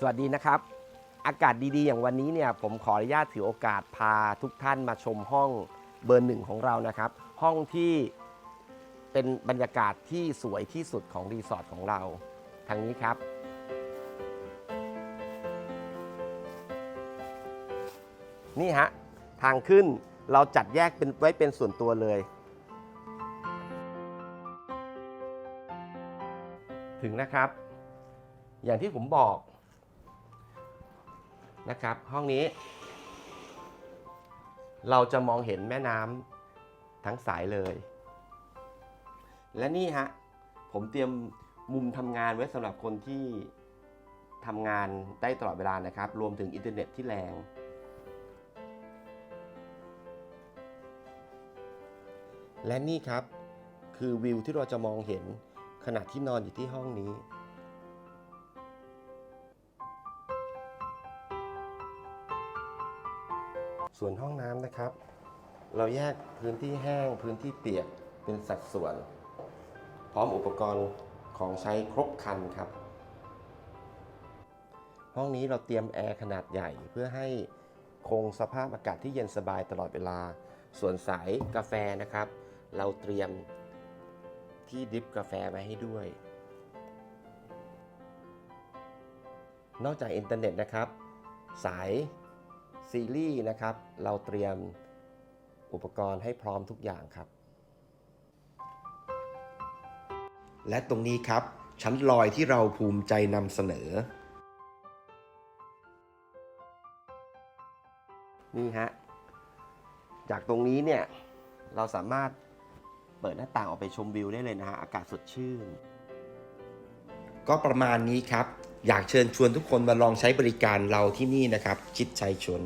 สวัสดีนะครับ อากาศดีๆ อย่างวันนี้เนี่ยผมขออนุญาตถือโอกาสพาทุกท่านมาชมห้องเบอร์หนึ่งของเรานะครับ ห้องที่เป็นบรรยากาศที่สวยที่สุดของรีสอร์ทของเราทางนี้ครับ นี่ฮะ ทางขึ้นเราจัดแยกเป็นไว้เป็นส่วนตัวเลย ถึงนะครับ อย่างที่ผมบอก นะครับ ห้องนี้ เราจะมองเห็นแม่น้ำทั้งสายเลย และนี่ฮะ ผมเตรียมมุมทำงานไว้สำหรับคนที่ทำงานได้ตลอดเวลานะครับ รวมถึงอินเทอร์เน็ตที่แรง และนี่ครับ คือวิวที่เราจะมองเห็นขณะที่นอนอยู่ที่ห้องนี้ ส่วนห้องน้ำนะครับ เราแยกพื้นที่แห้งพื้นที่เปียกเป็นสัดส่วน พร้อมอุปกรณ์ของใช้ครบครันครับ ห้องนี้เราเตรียมแอร์ขนาดใหญ่เพื่อให้คงสภาพอากาศที่เย็นสบายตลอดเวลา ส่วนสายกาแฟนะครับ เราเตรียมที่ดริปกาแฟไว้ให้ด้วย นอกจากอินเทอร์เน็ตนะครับ สาย ซีรีส์นะครับ เราเตรียมอุปกรณ์ให้พร้อมทุกอย่างครับ และตรงนี้ครับ ชั้นลอยที่เราภูมิใจนำเสนอ นี่ฮะ จากตรงนี้เนี่ย เราสามารถเปิดหน้าต่างออกไปชมวิวได้เลยนะฮะ อากาศสดชื่น ก็ประมาณนี้ครับอยากเชิญชวนทุกคนมาลองใช้บริการเราที่นี่นะครับ ชิดชัยชน